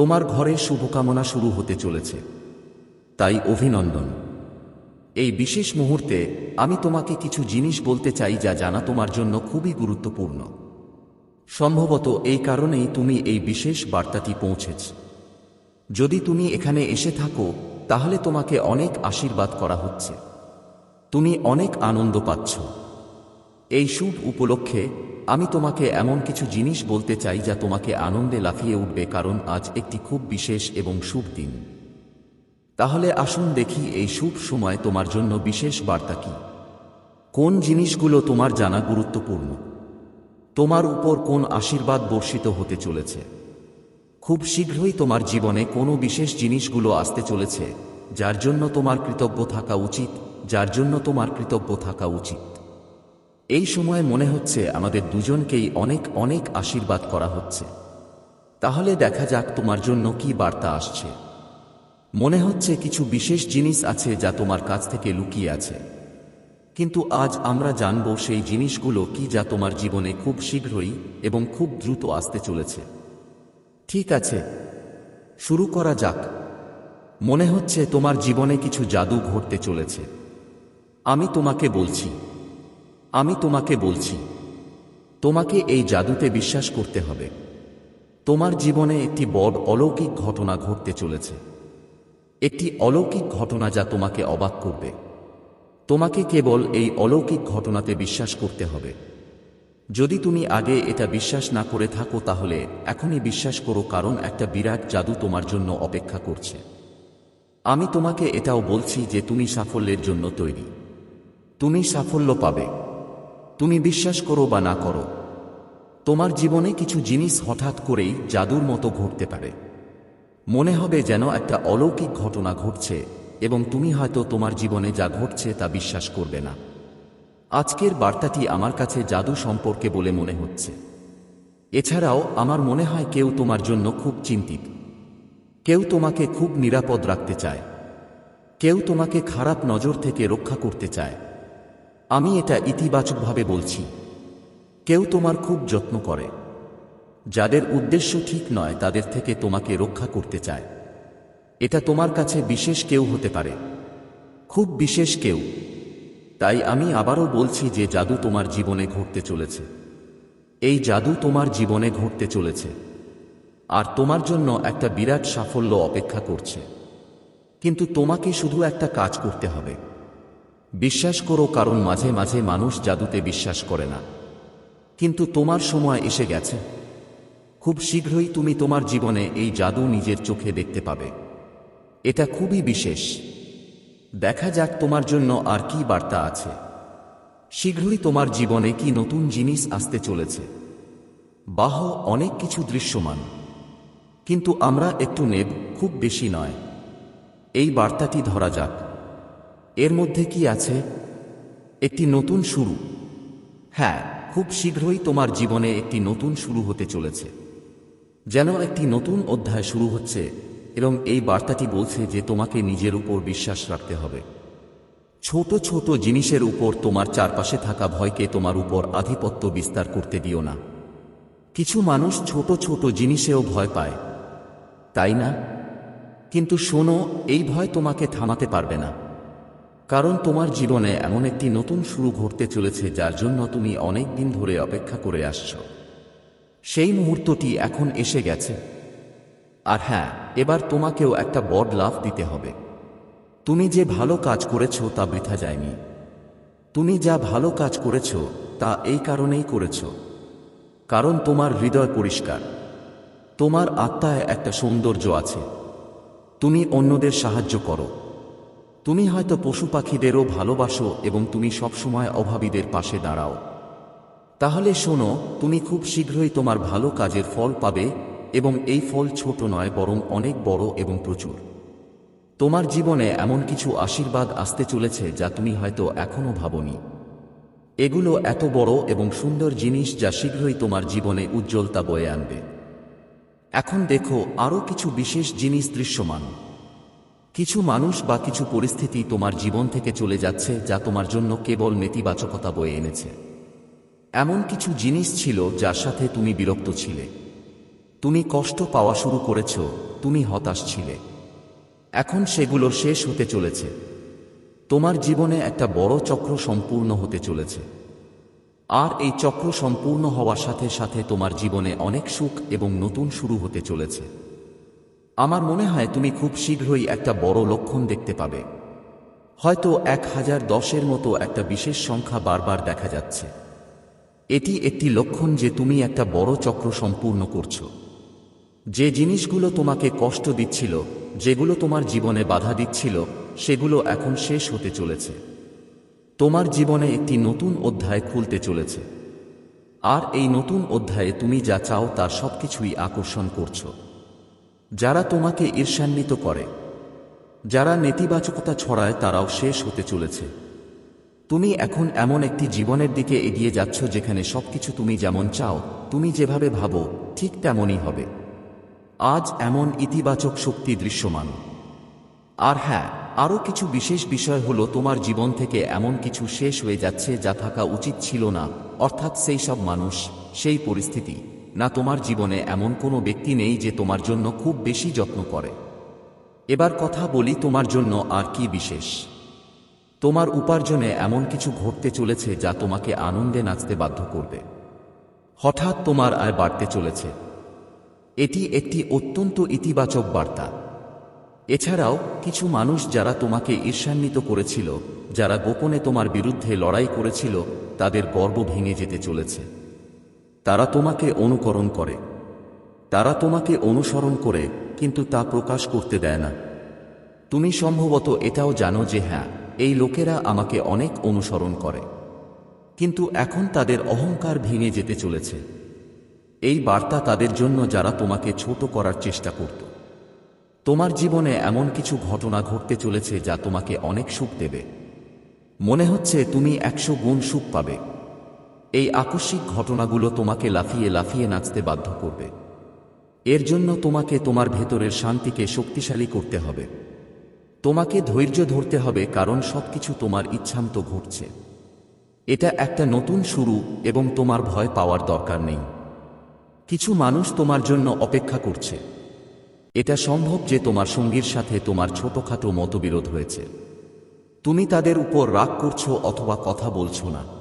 তোমার ঘরে শুভকামনা শুরু হতে চলেছে। তাই অভিনন্দন। এই বিশেষ মুহূর্তে আমি তোমাকে কিছু জিনিস বলতে চাই যা জানা তোমার জন্য খুবই গুরুত্বপূর্ণ। সম্ভবত এই কারণেই তুমি এই বিশেষ বার্তাটি পৌঁছেছ। যদি তুমি এখানে এসে থাকো, তাহলে তোমাকে অনেক আশীর্বাদ করা হচ্ছে। তুমি অনেক আনন্দ পাচ্ছ। এই শুভ উপলক্ষে আমি তোমাকে এমন কিছু জিনিস বলতে চাই যা তোমাকে আনন্দে লাফিয়ে উঠবে কারণ আজ একটি খুব বিশেষ এবং শুভ দিন। তাহলে আসুন দেখি এই শুভ সময় তোমার জন্য বিশেষ বার্তা কি। কোন জিনিসগুলো তোমার জানা গুরুত্বপূর্ণ? তোমার উপর কোন আশীর্বাদ বর্ষিত হতে চলেছে? খুব শীঘ্রই তোমার জীবনে কোনো বিশেষ জিনিসগুলো আসতে চলেছে, যার জন্য তোমার কৃতজ্ঞ থাকা উচিত, যার জন্য তোমার কৃতজ্ঞ থাকা উচিত। এই সময় মনে হচ্ছে আমাদের দুজনকেই অনেক অনেক আশীর্বাদ করা হচ্ছে। তাহলে দেখা যাক তোমার জন্য কি বার্তা আসছে। মনে হচ্ছে কিছু বিশেষ জিনিস আছে যা তোমার কাছ থেকে লুকিয়ে আছে। কিন্তু আজ আমরা জানব সেই জিনিসগুলো কি যা তোমার জীবনে খুব শীঘ্রই এবং খুব দ্রুত আসতে চলেছে। ঠিক আছে, শুরু করা যাক। মনে হচ্ছে তোমার জীবনে কিছু জাদু ঘটতে চলেছে। আমি তোমাকে বলছি আমি তোমাকে বলছি, তোমাকে এই জাদুতে বিশ্বাস করতে হবে। তোমার জীবনে একটি বড় অলৌকিক ঘটনা ঘটতে চলেছে। একটি অলৌকিক ঘটনা যা তোমাকে অবাক করবে। তোমাকে কেবল এই অলৌকিক ঘটনাতে বিশ্বাস করতে হবে। যদি তুমি আগে এটা বিশ্বাস না করে থাকো, তাহলে এখনই বিশ্বাস করো, কারণ একটা বিরাট জাদু তোমার জন্য অপেক্ষা করছে। আমি তোমাকে এটাও বলছি যে তুমি সাফল্যের জন্য তৈরি। তুমি সাফল্য পাবে। তুমি বিশ্বাস করো বা না করো, তোমার জীবনে কিছু জিনিস হঠাৎ করেই জাদুর মতো ঘটতে পারে। মনে হবে যেন একটা অলৌকিক ঘটনা ঘটছে এবং তুমি হয়তো তোমার জীবনে যা ঘটছে তা বিশ্বাস করবে না। আজকের বার্তাটি আমার কাছে জাদু সম্পর্কে বলে মনে হচ্ছে। এছাড়াও আমার মনে হয় কেউ তোমার জন্য খুব চিন্তিত। কেউ তোমাকে খুব নিরাপদ রাখতে চায়। কেউ তোমাকে খারাপ নজর থেকে রক্ষা করতে চায়। আমি এটা ইতিবাচকভাবে বলছি। কেউ তোমার খুব যত্ন করে। যাদের উদ্দেশ্য ঠিক নয়, তাদের থেকে তোমাকে রক্ষা করতে চায়। এটা তোমার কাছে বিশেষ কেউ হতে পারে। খুব বিশেষ কেউ। তাই আমি আবারও বলছি যে জাদু তোমার জীবনে ঘটতে চলেছে। এই জাদু তোমার জীবনে ঘটতে চলেছে। আর তোমার জন্য একটা বিরাট সাফল্য অপেক্ষা করছে। কিন্তু তোমাকে শুধু একটা কাজ করতে হবে। বিশ্বাস করো কারণ মাঝে মাঝে মানুষ জাদুতে বিশ্বাস করে না। কিন্তু তোমার সময় এসে গেছে। খুব শীঘ্রই তুমি তোমার জীবনে এই জাদু নিজের চোখে দেখতে পাবে। এটা খুবই বিশেষ। দেখা যাক তোমার জন্য আর কি বার্তা আছে। শীঘ্রই তোমার জীবনে কি নতুন জিনিস আসতে চলেছে। বাহ, অনেক কিছু দৃশ্যমান। কিন্তু আমরা একটু নেব, খুব বেশি নয়। এই বার্তাটি ধরা যাক। এর মধ্যে কি আছে? একটি নতুন শুরু। হ্যাঁ খুব শীঘ্রই তোমার জীবনে একটি নতুন শুরু হতে চলেছে। যেন একটি নতুন অধ্যায় শুরু হচ্ছে এবং এই বার্তাটি বলছে যে তোমাকে নিজের উপর বিশ্বাস রাখতে হবে। ছোট ছোট জিনিসের উপর তোমার চারপাশে থাকা ভয়কে তোমার উপর আধিপত্য বিস্তার করতে দিও না। কিছু মানুষ ছোট ছোট জিনিসেও ভয় পায়। তাই না? কিন্তু শোনো, এই ভয় তোমাকে থামাতে পারবে না। কারণ তোমার জীবনে এমন একটি নতুন শুরু ঘটতে চলেছে যার জন্য তুমি অনেক দিন ধরে অপেক্ষা করে আসছ। সেই মুহূর্তটি এখন এসে গেছে। আর হ্যাঁ এবার তোমাকেও একটা বড় লাভ দিতে হবে। তুমি যে ভালো কাজ করেছ তা বৃথা যায়নি। তুমি যা ভালো কাজ করেছ তা এই কারণেই করেছ। কারণ তোমার হৃদয় পরিষ্কার। তোমার আত্মায় একটা সৌন্দর্য আছে। তুমি অন্যদের সাহায্য করো। তুমি হয়তো পশু পাখিদেরও ভালোবাসো এবং তুমি সবসময় অভাবীদের পাশে দাঁড়াও। তাহলে শোনো, তুমি খুব শীঘ্রই তোমার ভালো কাজের ফল পাবে এবং এই ফল ছোট নয়, বরং অনেক বড় এবং প্রচুর। তোমার জীবনে এমন কিছু আশীর্বাদ আসতে চলেছে যা তুমি হয়তো এখনও ভাবনি। এগুলো এত বড় এবং সুন্দর জিনিস যা শীঘ্রই তোমার জীবনে উজ্জ্বলতা বয়ে আনবে। এখন দেখো, আরও কিছু বিশেষ জিনিস দৃশ্যমান। কিছু মানুষ বা কিছু পরিস্থিতি তোমার জীবন থেকে চলে যাচ্ছে যা তোমার জন্য কেবল নেতিবাচকতা বয়ে এনেছে। এমন কিছু জিনিস ছিল যার সাথে তুমি বিরক্ত ছিলে। তুমি কষ্ট পাওয়া শুরু করেছ, তুমি হতাশ ছিলে। এখন সেগুলো শেষ হতে চলেছে। তোমার জীবনে একটা বড় চক্র সম্পূর্ণ হতে চলেছে। আর এই চক্র সম্পূর্ণ হওয়ার সাথে সাথে তোমার জীবনে অনেক সুখ এবং নতুন শুরু হতে চলেছে। আমার মনে হয় তুমি খুব শীঘ্রই একটা বড় লক্ষণ দেখতে পাবে। হয়তো এক হাজার দশের মতো একটা বিশেষ সংখ্যা বারবার দেখা যাচ্ছে। এটি একটি লক্ষণ যে তুমি একটা বড় চক্র সম্পূর্ণ করছ। যে জিনিসগুলো তোমাকে কষ্ট দিচ্ছিল, যেগুলো তোমার জীবনে বাধা দিচ্ছিল, সেগুলো এখন শেষ হতে চলেছে। তোমার জীবনে একটি নতুন অধ্যায় খুলতে চলেছে। আর এই নতুন অধ্যায়ে তুমি যা চাও তার সবকিছুই আকর্ষণ করছ। যারা তোমাকে ঈর্ষান্বিত করে, যারা নেতিবাচকতা ছড়ায় তারাও শেষ হতে চলেছে। তুমি এখন এমন একটি জীবনের দিকে এগিয়ে যাচ্ছ যেখানে সবকিছু তুমি যেমন চাও, তুমি যেভাবে ভাবো, ঠিক তেমনই হবে। আজ এমন ইতিবাচক শক্তি দৃশ্যমান। আর হ্যাঁ আরও কিছু বিশেষ বিষয় হলো তোমার জীবন থেকে এমন কিছু শেষ হয়ে যাচ্ছে যা থাকা উচিত ছিল না, অর্থাৎ সেই সব মানুষ, সেই পরিস্থিতি। না তোমার জীবনে এমন কোনো ব্যক্তি নেই যে তোমার জন্য খুব বেশি যত্ন করে। এবার কথা বলি তোমার জন্য আর কি বিশেষ। তোমার উপার্জনে এমন কিছু ঘটতে চলেছে যা তোমাকে আনন্দে নাচতে বাধ্য করবে। হঠাৎ তোমার আয় বাড়তে চলেছে। এটি একটি অত্যন্ত ইতিবাচক বার্তা। এছাড়াও, কিছু মানুষ যারা তোমাকে ঈর্ষান্বিত করেছিল, যারা গোপনে তোমার বিরুদ্ধে লড়াই করেছিল, তাদের গর্ব ভেঙে যেতে চলেছে। তারা তোমাকে অনুকরণ করে। তারা তোমাকে অনুসরণ করে, কিন্তু তা প্রকাশ করতে দেয় না। তুমি সম্ভবত এটাও জানো যে হ্যাঁ এই লোকেরা আমাকে অনেক অনুসরণ করে। কিন্তু এখন তাদের অহংকার ভেঙে যেতে চলেছে। এই বার্তা তাদের জন্য যারা তোমাকে ছোট করার চেষ্টা করত। তোমার জীবনে এমন কিছু ঘটনা ঘটতে চলেছে যা তোমাকে অনেক সুখ দেবে। মনে হচ্ছে তুমি একশো গুণ সুখ পাবে। এই আকস্মিক ঘটনাগুলো তোমাকে লাফিয়ে লাফিয়ে নাচতে বাধ্য করবে। এর জন্য তোমাকে তোমার ভেতরের শান্তিকে শক্তিশালী করতে হবে। তোমাকে ধৈর্য ধরতে হবে কারণ সবকিছু তোমার ইচ্ছামতো ঘটছে। এটা একটা নতুন শুরু এবং তোমার ভয় পাওয়ার দরকার নেই। কিছু মানুষ তোমার জন্য অপেক্ষা করছে। এটা সম্ভব যে তোমার সঙ্গীর সাথে তোমার ছোটখাটো মতবিরোধ হয়েছে। তুমি তাদের উপর রাগ করছ অথবা কথা বলছো না।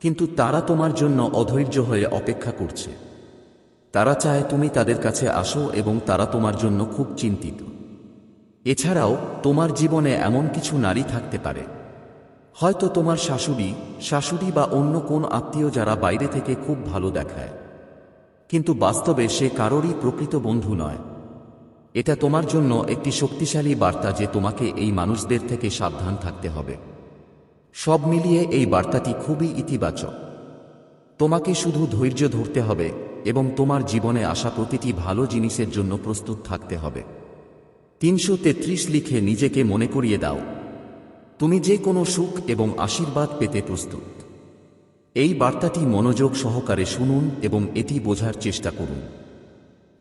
কিন্তু তারা তোমার জন্য অধৈর্য হয়ে অপেক্ষা করছে। তারা চায় তুমি তাদের কাছে আসো এবং তারা তোমার জন্য খুব চিন্তিত। এছাড়াও, তোমার জীবনে এমন কিছু নারী থাকতে পারে। হয়তো তোমার শাশুড়ি শাশুড়ি বা অন্য কোন আত্মীয় যারা বাইরে থেকে খুব ভালো দেখায়। কিন্তু বাস্তবে সে কারোরই প্রকৃত বন্ধু নয়। এটা তোমার জন্য একটি শক্তিশালী বার্তা যে তোমাকে এই মানুষদের থেকে সাবধান থাকতে হবে। সব মিলিয়ে এই বার্তাটি খুবই ইতিবাচক। তোমাকে শুধু ধৈর্য ধরতে হবে এবং তোমার জীবনে আসা প্রতিটি ভালো জিনিসের জন্য প্রস্তুত থাকতে হবে। তিনশো তেত্রিশ লিখে নিজেকে মনে করিয়ে দাও। তুমি যে কোনো সুখ এবং আশীর্বাদ পেতে প্রস্তুত। এই বার্তাটি মনোযোগ সহকারে শুনুন এবং এটি বোঝার চেষ্টা করুন।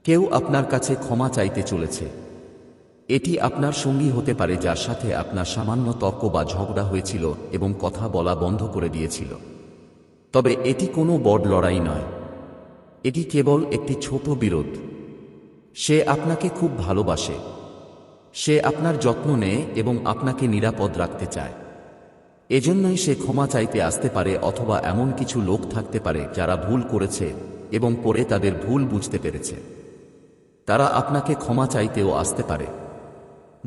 কেউ আপনার কাছে ক্ষমা চাইতে চলেছে। এটি আপনার সঙ্গী হতে পারে যার সাথে আপনার সামান্য তর্ক বা ঝগড়া হয়েছিল এবং কথা বলা বন্ধ করে দিয়েছিল। তবে এটি কোনো বড় লড়াই নয়। এটি কেবল একটি ছোট বিরোধ। সে আপনাকে খুব ভালোবাসে। সে আপনার যত্ন নেয় এবং আপনাকে নিরাপদ রাখতে চায়। এজন্যই সে ক্ষমা চাইতে আসতে পারে অথবা এমন কিছু লোক থাকতে পারে যারা ভুল করেছে এবং পরে তাদের ভুল বুঝতে পেরেছে। তারা আপনাকে ক্ষমা চাইতেও আসতে পারে।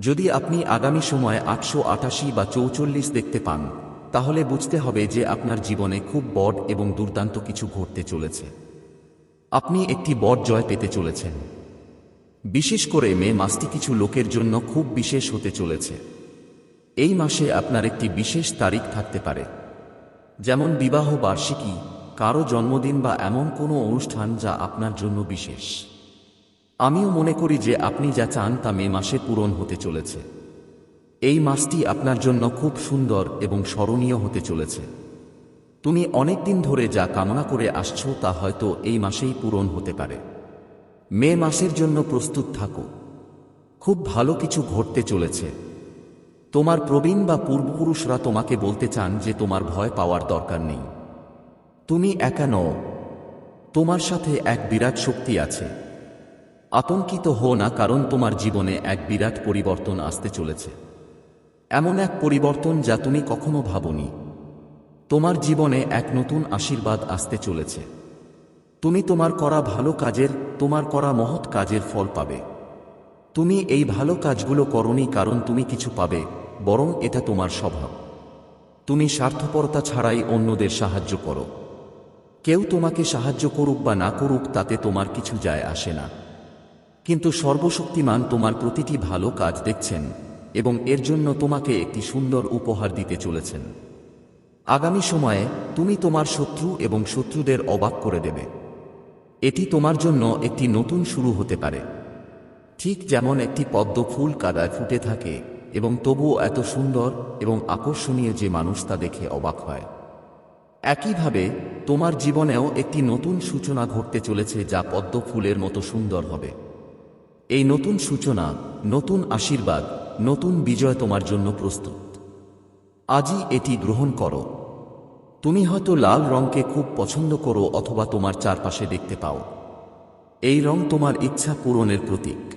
যদি আপনি আগামী সময়ে আটশো আটাশি বা চৌচল্লিশ দেখতে পান, তাহলে বুঝতে হবে যে আপনার জীবনে খুব বড় এবং দুর্দান্ত কিছু ঘটতে চলেছে। আপনি একটি বড় জয় পেতে চলেছেন। বিশেষ করে মে মাসটি কিছু লোকের জন্য খুব বিশেষ হতে চলেছে। এই মাসে আপনার একটি বিশেষ তারিখ থাকতে পারে। যেমন বিবাহ বার্ষিকী, কারও জন্মদিন বা এমন কোনো অনুষ্ঠান যা আপনার জন্য বিশেষ। আমিও মনে করি যে আপনি যা চান তা মে মাসে পূরণ হতে চলেছে। এই মাসটি আপনার জন্য খুব সুন্দর এবং স্মরণীয় হতে চলেছে। তুমি অনেক দিন ধরে যা কামনা করে আসছো তা হয়তো এই মাসেই পূরণ হতে পারে। মে মাসের জন্য প্রস্তুত থাকো। খুব ভালো কিছু ঘটতে চলেছে। তোমার প্রবীণ বা পূর্বপুরুষরা তোমাকে বলতে চান যে তোমার ভয় পাওয়ার দরকার নেই। তুমি একা নও। তোমার সাথে এক বিরাট শক্তি আছে। আতঙ্কিত হো না কারণ তোমার জীবনে এক বিরাট পরিবর্তন আসতে চলেছে। এমন এক পরিবর্তন যা তুমি কখনো ভাবনি। তোমার জীবনে এক নতুন আশীর্বাদ আসতে চলেছে। তুমি তোমার করা ভালো কাজের, তোমার করা মহৎ কাজের ফল পাবে। তুমি এই ভালো কাজগুলো করনি কারণ তুমি কিছু পাবে, বরং এটা তোমার স্বভাব। তুমি স্বার্থপরতা ছাড়াই অন্যদের সাহায্য করো। কেউ তোমাকে সাহায্য করুক বা না করুক, তাতে তোমার কিছু যায় আসে না। কিন্তু সর্বশক্তিমান তোমার প্রতিটি ভালো কাজ দেখছেন এবং এর জন্য তোমাকে একটি সুন্দর উপহার দিতে চলেছেন। আগামী সময়ে তুমি তোমার শত্রু এবং শত্রুদের অবাক করে দেবে। এটি তোমার জন্য একটি নতুন শুরু হতে পারে। ঠিক যেমন একটি পদ্ম ফুল কাদায় ফুটে থাকে এবং তবুও এত সুন্দর এবং আকর্ষণীয় যে মানুষ তা দেখে অবাক হয়। একইভাবে তোমার জীবনেও একটি নতুন সূচনা ঘটতে চলেছে যা পদ্ম ফুলের মতো সুন্দর হবে। এই নতুন সূচনা, নতুন আশীর্বাদ, নতুন বিজয় তোমার জন্য প্রস্তুত। আজই এটি গ্রহণ করো। তুমি হয়তো লাল রঙকে খুব পছন্দ করো অথবা তোমার চারপাশে দেখতে পাও। এই রং তোমার ইচ্ছা পূরণের প্রতীক।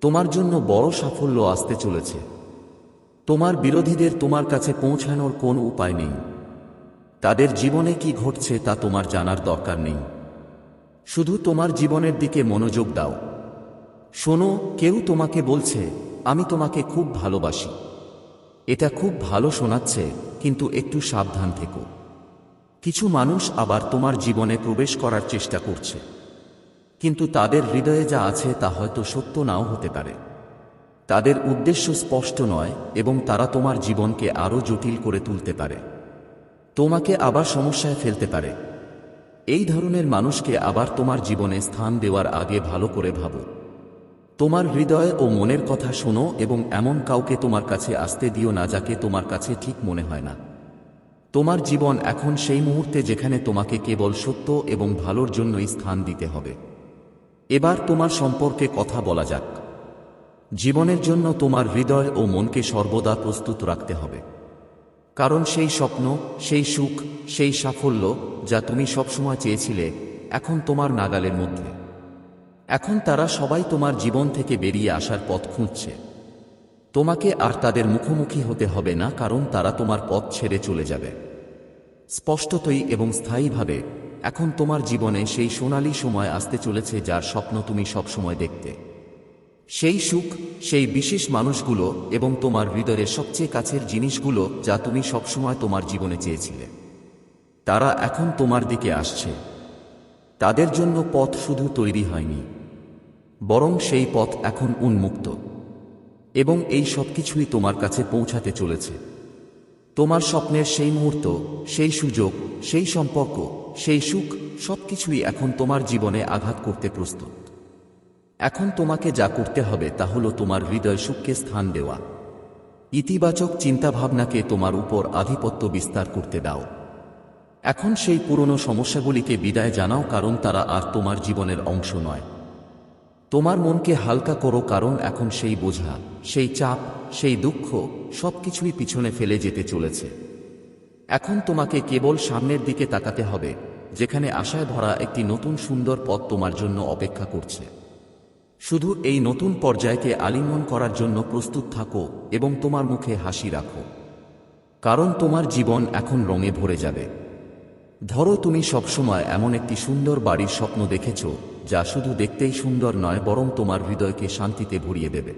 তোমার জন্য বড় সাফল্য আসতে চলেছে। তোমার বিরোধীদের তোমার কাছে পৌঁছানোর কোন উপায় নেই। তাদের জীবনে কি ঘটছে তা তোমার জানার দরকার নেই। শুধু তোমার জীবনের দিকে মনোযোগ দাও। শোনো, কেউ তোমাকে বলছে, আমি তোমাকে খুব ভালোবাসি। এটা খুব ভালো শোনাচ্ছে, কিন্তু একটু সাবধান থেকো। কিছু মানুষ আবার তোমার জীবনে প্রবেশ করার চেষ্টা করছে। কিন্তু তাদের হৃদয়ে যা আছে তা হয়তো সত্য নাও হতে পারে। তাদের উদ্দেশ্য স্পষ্ট নয়, এবং তারা তোমার জীবনকে আরও জটিল করে তুলতে পারে। তোমাকে আবার সমস্যায় ফেলতে পারে। এই ধরনের মানুষকে আবার তোমার জীবনে স্থান দেওয়ার আগে ভালো করে ভাবো। তোমার হৃদয় ও মনের কথা শোনো এবং এমন কাউকে তোমার কাছে আসতে দিও না যাকে তোমার কাছে ঠিক মনে হয় না। তোমার জীবন এখন সেই মুহূর্তে যেখানে তোমাকে কেবল সত্য এবং ভালোর জন্যই স্থান দিতে হবে। এবার তোমার সম্পর্কে কথা বলা যাক। জীবনের জন্য তোমার হৃদয় ও মনকে সর্বদা প্রস্তুত রাখতে হবে। কারণ সেই স্বপ্ন, সেই সুখ, সেই সাফল্য যা তুমি সবসময় চেয়েছিলে, এখন তোমার নাগালের মধ্যে। এখন তারা সবাই তোমার জীবন থেকে বেরিয়ে আসার পথ খুঁজছে। তোমাকে আর তাদের মুখোমুখি হতে হবে না, কারণ তারা তোমার পথ ছেড়ে চলে যাবে। স্পষ্টতই এবং স্থায়ীভাবে, এখন তোমার জীবনে সেই সোনালি সময় আসতে চলেছে যার স্বপ্ন তুমি সবসময় দেখতে। সেই সুখ, সেই বিশেষ মানুষগুলো এবং তোমার হৃদয়ের সবচেয়ে কাছের জিনিসগুলো যা তুমি সবসময় তোমার জীবনে চেয়েছিলে। তারা এখন তোমার দিকে আসছে। তাদের জন্য পথ শুধু তৈরি হয়নি। বরং সেই পথ এখন উন্মুক্ত। এবং এই সব কিছুই তোমার কাছে পৌঁছাতে চলেছে। তোমার স্বপ্নের সেই মুহূর্ত, সেই সুযোগ, সেই সম্পর্ক, সেই সুখ, সবকিছুই এখন তোমার জীবনে আঘাত করতে প্রস্তুত। এখন তোমাকে যা করতে হবে তা হলো তোমার হৃদয় সুখকে স্থান দেওয়া। ইতিবাচক চিন্তাভাবনাকে তোমার উপর আধিপত্য বিস্তার করতে দাও। এখন সেই পুরনো সমস্যাগুলিকে বিদায় জানাও কারণ তারা আর তোমার জীবনের অংশ নয়। তোমার মনকে হালকা করো কারণ এখন সেই বোঝা, সেই চাপ, সেই দুঃখ সবকিছুই পিছনে ফেলে যেতে চলেছে। এখন তোমাকে কেবল সামনের দিকে তাকাতে হবে, যেখানে আশায় ভরা একটি নতুন সুন্দর পথ তোমার জন্য অপেক্ষা করছে। শুধু এই নতুন পর্যায়কে আলিঙ্গন করার জন্য প্রস্তুত থাকো এবং তোমার মুখে হাসি রাখো। কারণ তোমার জীবন এখন রঙে ভরে যাবে। ধরো তুমি সবসময় এমন একটি সুন্দর বাড়ির স্বপ্ন দেখেছ যা শুধু দেখতেই সুন্দর নয়, বরং তোমার হৃদয়কে শান্তিতে ভরিয়ে দেবে।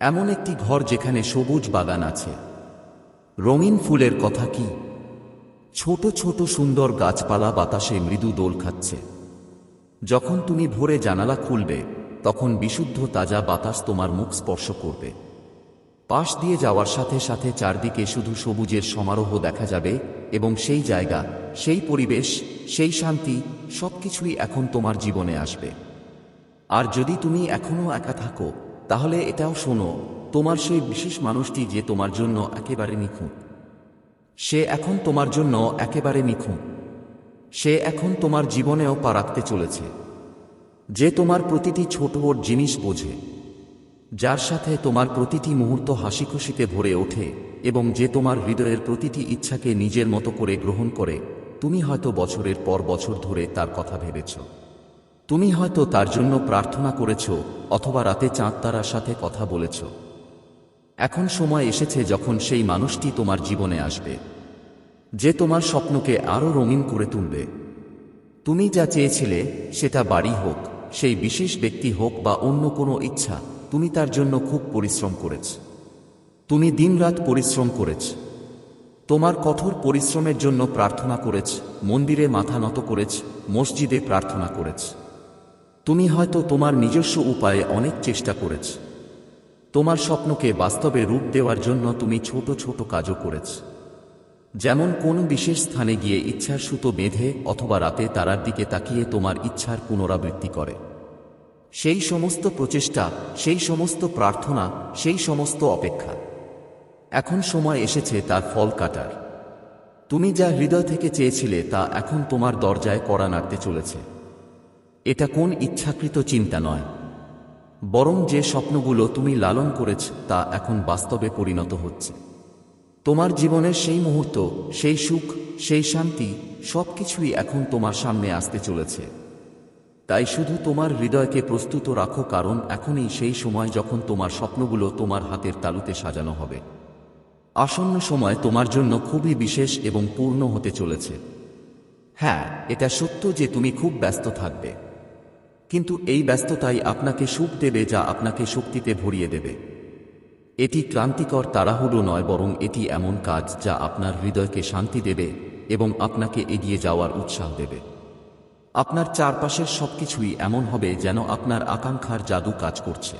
এমন একটি ঘর যেখানে সবুজ বাগান আছে। রঙিন ফুলের কথা কি? ছোট ছোট সুন্দর গাছপালা বাতাসে মৃদু দোল খাচ্ছে। যখন তুমি ভোরে জানালা খুলবে, তখন বিশুদ্ধ তাজা বাতাস তোমার মুখ স্পর্শ করবে। পাশ দিয়ে যাওয়ার সাথে সাথে চারদিকে শুধু সবুজের সমারোহ দেখা যাবে, এবং সেই জায়গা, সেই পরিবেশ সেই শান্তি সবকিছুই এখন তোমার জীবনে আসবে। আর যদি তুমি এখনও একা থাকো, তাহলে এটাও শোনো, তোমার সেই বিশেষ মানুষটি যে তোমার জন্য একেবারে নিখুঁত। সে এখন তোমার জন্য একেবারে নিখুঁত। সে এখন তোমার জীবনেও পা রাখতে চলেছে। যে তোমার প্রতিটি ছোট ওর জিনিস বোঝে, যার সাথে তোমার প্রতিটি মুহূর্ত হাসি খুশিতে ভরে ওঠে এবং যে তোমার হৃদয়ের প্রতিটি ইচ্ছাকে নিজের মতো করে গ্রহণ করে তুমি হয়তো বছরের পর বছর ধরে তার কথা ভেবেছ। তুমি হয়তো তার জন্য প্রার্থনা করেছ অথবা রাতে চাঁদ তারার সাথে কথা বলেছ। এখন সময় এসেছে যখন সেই মানুষটি তোমার জীবনে আসবে, যে তোমার স্বপ্নকে আরও রঙিন করে তুলবে। তুমি যা চেয়েছিলে সেটা বাড়ি হোক, সেই বিশেষ ব্যক্তি হোক বা অন্য কোনো ইচ্ছা, তুমি তার জন্য খুব পরিশ্রম করেছ। তুমি দিনরাত পরিশ্রম করেছ। তোমার কঠোর পরিশ্রমের জন্য প্রার্থনা করেছ, মন্দিরে মাথা নত করেছ, মসজিদে প্রার্থনা করেছ। তুমি হয়তো তোমার নিজস্ব উপায়ে অনেক চেষ্টা করেছ। তোমার স্বপ্নকে বাস্তবে রূপ দেওয়ার জন্য তুমি ছোট ছোট কাজও করেছ। যেমন কোন বিশেষ স্থানে গিয়ে ইচ্ছার সুতো বেঁধে অথবা রাতে তারার দিকে তাকিয়ে তোমার ইচ্ছার পুনরাবৃত্তি করে। সেই সমস্ত প্রচেষ্টা, সেই সমস্ত প্রার্থনা, সেই সমস্ত অপেক্ষা। এখন সময় এসেছে তার ফল কাটার। তুমি যা হৃদয় থেকে চেয়েছিলে তা এখন তোমার দরজায় কড়া নাড়তে চলেছে। এটা কোন ইচ্ছাকৃত চিন্তা নয়। বরং যে স্বপ্নগুলো তুমি লালন করেছ তা এখন বাস্তবে পরিণত হচ্ছে। তোমার জীবনের সেই মুহূর্ত, সেই সুখ, সেই শান্তি সব কিছুই এখন তোমার সামনে আসতে চলেছে। তাই শুধু তোমার হৃদয়কে প্রস্তুত রাখো, কারণ এখনই সেই সময় যখন তোমার স্বপ্নগুলো তোমার হাতের তালুতে সাজানো হবে। আসন্ন সময় তোমার জন্য খুবই বিশেষ এবং পূর্ণ হতে চলেছে। হ্যাঁ এটা সত্য যে তুমি খুব ব্যস্ত থাকবে। কিন্তু এই ব্যস্ততাই আপনাকে সুখ দেবে যা আপনাকে শক্তিতে ভরিয়ে দেবে। এটি ক্লান্তিকর, তাড়াহুড়ো নয়, বরং এটি এমন কাজ যা আপনার হৃদয়কে শান্তি দেবে এবং আপনাকে এগিয়ে যাওয়ার উৎসাহ দেবে। আপনার চারপাশের সবকিছুই এমন হবে যেন আপনার আকাঙ্ক্ষার জাদু কাজ করছে।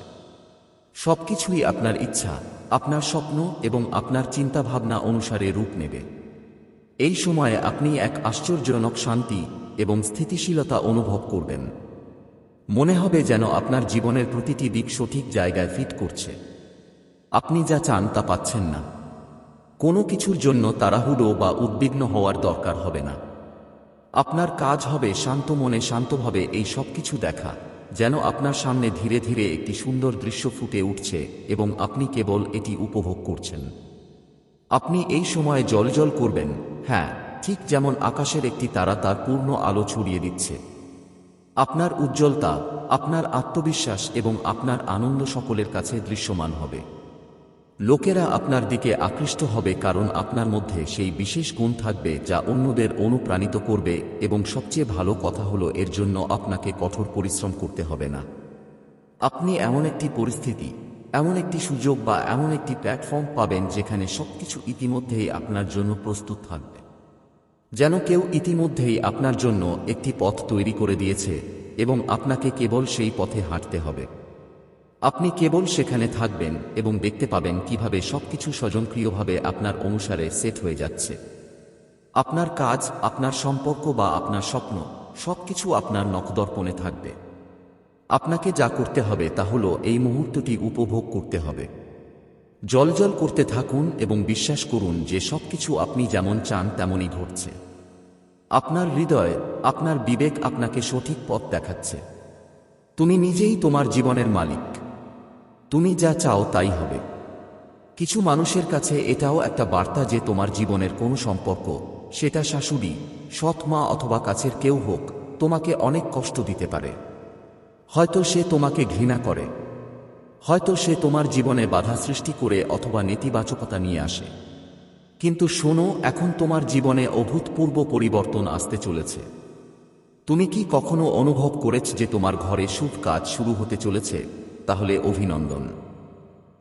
সবকিছুই আপনার ইচ্ছা আপনার স্বপ্ন এবং আপনার চিন্তাভাবনা অনুসারে রূপ নেবে। এই সময়ে আপনি এক আশ্চর্যজনক শান্তি এবং স্থিতিশীলতা অনুভব করবেন। মনে হবে যেন আপনার জীবনের প্রতিটি দিক সঠিক জায়গায় ফিট করছে। আপনি যা চান তা পাচ্ছেন না। কোনো কিছুর জন্য তাড়াহুড়ো বা উদ্বিগ্ন হওয়ার দরকার হবে না। আপনার কাজ হবে শান্ত মনে শান্তভাবে এই সব কিছু দেখা। যেন আপনার সামনে ধীরে ধীরে একটি সুন্দর দৃশ্য ফুটে উঠছে এবং আপনি কেবল এটি উপভোগ করছেন। আপনি এই সময়ে জলজল করবেন। হ্যাঁ ঠিক যেমন আকাশের একটি তারা তার পূর্ণ আলো ছড়িয়ে দিচ্ছে। আপনার উজ্জ্বলতা, আপনার আত্মবিশ্বাস এবং আপনার আনন্দ সকলের কাছে দৃশ্যমান হবে। লোকেরা আপনার দিকে আকৃষ্ট হবে কারণ আপনার মধ্যে সেই বিশেষ গুণ থাকবে যা অন্যদের অনুপ্রাণিত করবে এবং সবচেয়ে ভালো কথা হলো এর জন্য আপনাকে কঠোর পরিশ্রম করতে হবে না। আপনি এমন একটি পরিস্থিতি, এমন একটি সুযোগ বা এমন একটি প্ল্যাটফর্ম পাবেন যেখানে সবকিছু ইতিমধ্যেই আপনার জন্য প্রস্তুত থাকবে। যেন কেউ ইতিমধ্যেই আপনার জন্য একটি পথ তৈরি করে দিয়েছে এবং আপনাকে কেবল সেই পথে হাঁটতে হবে। আপনি কেবল সেখানে থাকবেন এবং দেখতে পাবেন কীভাবে সবকিছু স্বজনক্রিয়ভাবে আপনার অনুসারে সেট হয়ে যাচ্ছে। আপনার কাজ, আপনার সম্পর্ক বা আপনার স্বপ্ন, সবকিছু আপনার নখদর্পণে থাকবে। আপনাকে যা করতে হবে তা হল এই মুহূর্তটি উপভোগ করতে হবে। জলজল করতে থাকুন এবং বিশ্বাস করুন যে সবকিছু আপনি যেমন চান তেমনই ঘটছে। আপনার হৃদয়, আপনার বিবেক আপনাকে সঠিক পথ দেখাচ্ছে। তুমি নিজেই তোমার জীবনের মালিক। তুমি যা চাও তাই হবে। কিছু মানুষের কাছে এটাও একটা বার্তা যে তোমার জীবনের কোনো সম্পর্ক, সেটা শাশুড়ি, সৎ মা অথবা কাছের কেউ হোক, তোমাকে অনেক কষ্ট দিতে পারে। হয়তো সে তোমাকে ঘৃণা করে। হয়তো সে তোমার জীবনে বাধা সৃষ্টি করে অথবা নেতিবাচকতা নিয়ে আসে। কিন্তু শোনো, এখন তোমার জীবনে অভূতপূর্ব পরিবর্তন আসতে চলেছে। তুমি কি কখনো অনুভব করেছ যে তোমার ঘরে শুভ কাজ শুরু হতে চলেছে? তাহলে অভিনন্দন।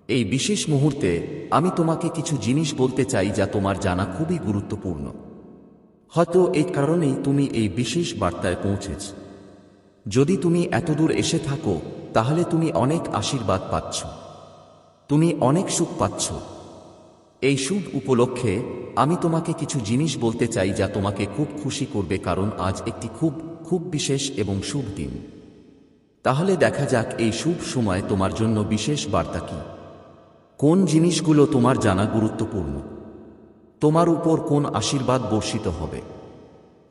এই বিশেষ মুহূর্তে আমি তোমাকে কিছু জিনিস বলতে চাই যা তোমার জানা খুবই গুরুত্বপূর্ণ। হয়তো এই কারণেই তুমি এই বিশেষ বার্তায় পৌঁছেছ। যদি তুমি এতদূর এসে থাকো, তাহলে তুমি অনেক আশীর্বাদ পাচ্ছ। তুমি অনেক সুখ পাচ্ছ। এই শুভ উপলক্ষে আমি তোমাকে কিছু জিনিস বলতে চাই যা তোমাকে খুব খুশি করবে কারণ আজ একটি খুব খুব বিশেষ এবং শুভ দিন। তাহলে দেখা যাক এই শুভ সময় তোমার জন্য বিশেষ বার্তা কি। কোন জিনিসগুলো তোমার জানা গুরুত্বপূর্ণ? তোমার উপর কোন আশীর্বাদ বর্ষিত হবে?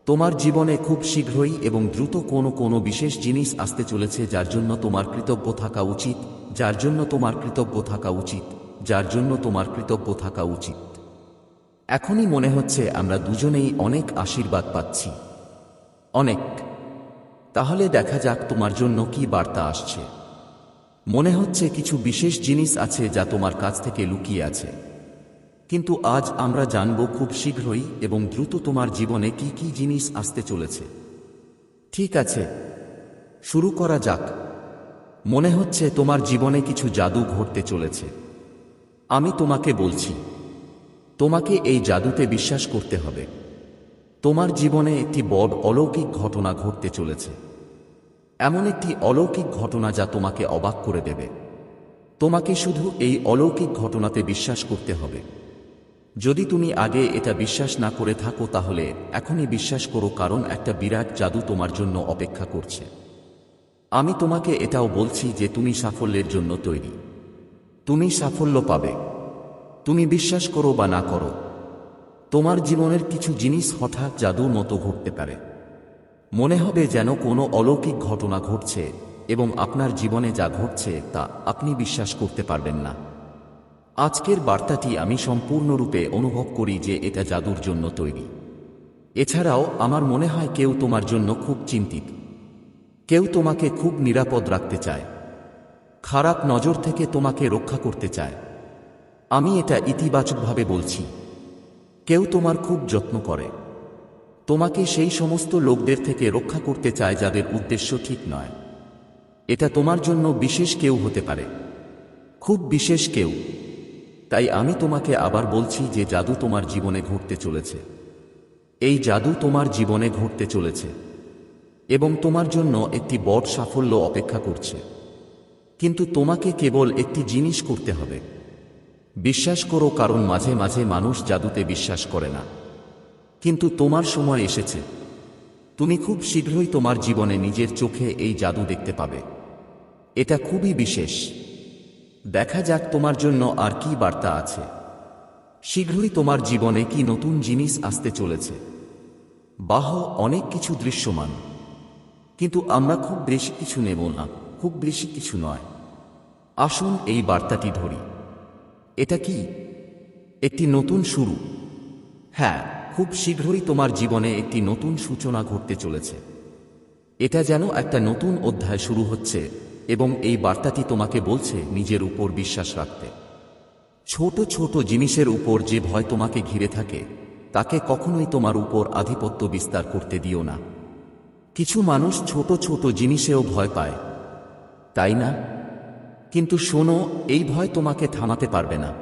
তোমার জীবনে খুব শীঘ্রই এবং দ্রুত কোনো কোনো বিশেষ জিনিস আসতে চলেছে যার জন্য তোমার কৃতজ্ঞ থাকা উচিত, যার জন্য তোমার কৃতজ্ঞ থাকা উচিত, যার জন্য তোমার কৃতজ্ঞ থাকা উচিত। এখনই মনে হচ্ছে আমরা দুজনেই অনেক আশীর্বাদ পাচ্ছি। অনেক। তাহলে দেখা যাক তোমার জন্য কি বার্তা আসছে। মনে হচ্ছে কিছু বিশেষ জিনিস আছে যা তোমার কাছ থেকে লুকিয়ে আছে। কিন্তু আজ আমরা জানব খুব শীঘ্রই এবং দ্রুত তোমার জীবনে কি কি জিনিস আসতে চলেছে। ঠিক আছে, শুরু করা যাক। মনে হচ্ছে তোমার জীবনে কিছু জাদু ঘটতে চলেছে। আমি তোমাকে বলছি, তোমাকে এই জাদুতে বিশ্বাস করতে হবে। তোমার জীবনে একটি বড় অলৌকিক ঘটনা ঘটতে চলেছে। এমন একটি অলৌকিক ঘটনা যা তোমাকে অবাক করে দেবে। তোমাকে শুধু এই অলৌকিক ঘটনাতে বিশ্বাস করতে হবে। যদি তুমি আগে এটা বিশ্বাস না করে থাকো তাহলে এখনই বিশ্বাস করো কারণ একটা বিরাট জাদু তোমার জন্য অপেক্ষা করছে। আমি তোমাকে এটাও বলছি যে তুমি সাফল্যের জন্য তৈরি। তুমি সাফল্য পাবে। তুমি বিশ্বাস করো বা না করো তোমার জীবনের কিছু জিনিস হঠাৎ জাদুর মতো ঘটতে পারে। মনে হবে যেন কোনো অলৌকিক ঘটনা ঘটছে এবং আপনার জীবনে যা ঘটছে তা আপনি বিশ্বাস করতে পারবেন না। আজকের বার্তাটি আমি সম্পূর্ণরূপে অনুভব করি যে এটা জাদুর জন্য তৈরি। এছাড়াও আমার মনে হয় কেউ তোমার জন্য খুব চিন্তিত। কেউ তোমাকে খুব নিরাপদ রাখতে চায়। খারাপ নজর থেকে তোমাকে রক্ষা করতে চায়। আমি এটা ইতিবাচকভাবে বলছি। কেউ তোমার খুব যত্ন করে। তোমাকে সেই সমস্ত লোকদের থেকে রক্ষা করতে চায় যাদের উদ্দেশ্য ঠিক নয়। এটা তোমার জন্য বিশেষ কেউ হতে পারে। খুব বিশেষ কেউ। তাই আমি তোমাকে আবার বলছি যে জাদু তোমার জীবনে ঘটতে চলেছে। এই জাদু তোমার জীবনে ঘটতে চলেছে। এবং তোমার জন্য একটি বড় সাফল্য অপেক্ষা করছে। কিন্তু তোমাকে কেবল একটি জিনিস করতে হবে। বিশ্বাস করো কারণ মাঝে মাঝে মানুষ জাদুতে বিশ্বাস করে না। কিন্তু তোমার সময় এসেছে। তুমি খুব শীঘ্রই তোমার জীবনে নিজের চোখে এই জাদু দেখতে পাবে। এটা খুবই বিশেষ। দেখা যাক তোমার জন্য আর কি বার্তা আছে। শীঘ্রই তোমার জীবনে কি নতুন জিনিস আসতে চলেছে। বাহ অনেক কিছু দৃশ্যমান। কিন্তু আমরা খুব বেশি কিছু নেব না, খুব বেশি কিছু নয়। আসুন এই বার্তাটি ধরি। এটা কি? একটি নতুন শুরু। হ্যাঁ খুব শীঘ্রই তোমার জীবনে একটি নতুন সূচনা ঘটতে চলেছে। এটা যেন একটা নতুন অধ্যায় শুরু হচ্ছে এবং এই বার্তাটি তোমাকে বলছে নিজের উপর বিশ্বাস রাখতে। ছোট ছোট জিনিসের উপর যে ভয় তোমাকে ঘিরে থাকে, তাকে কখনোই তোমার উপর আধিপত্য বিস্তার করতে দিও না। কিছু মানুষ ছোট ছোট জিনিসেও ভয় পায়। তাই না? কিন্তু শোনো, এই ভয় তোমাকে থামাতে পারবে না।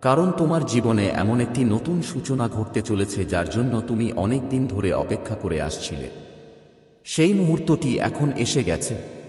কারণ তোমার জীবনে এমন একটি নতুন সূচনা ঘটতে চলেছে যার জন্য তুমি অনেক দিন ধরে অপেক্ষা করে আসছিলে। সেই মুহূর্তটি এখন এসে গেছে।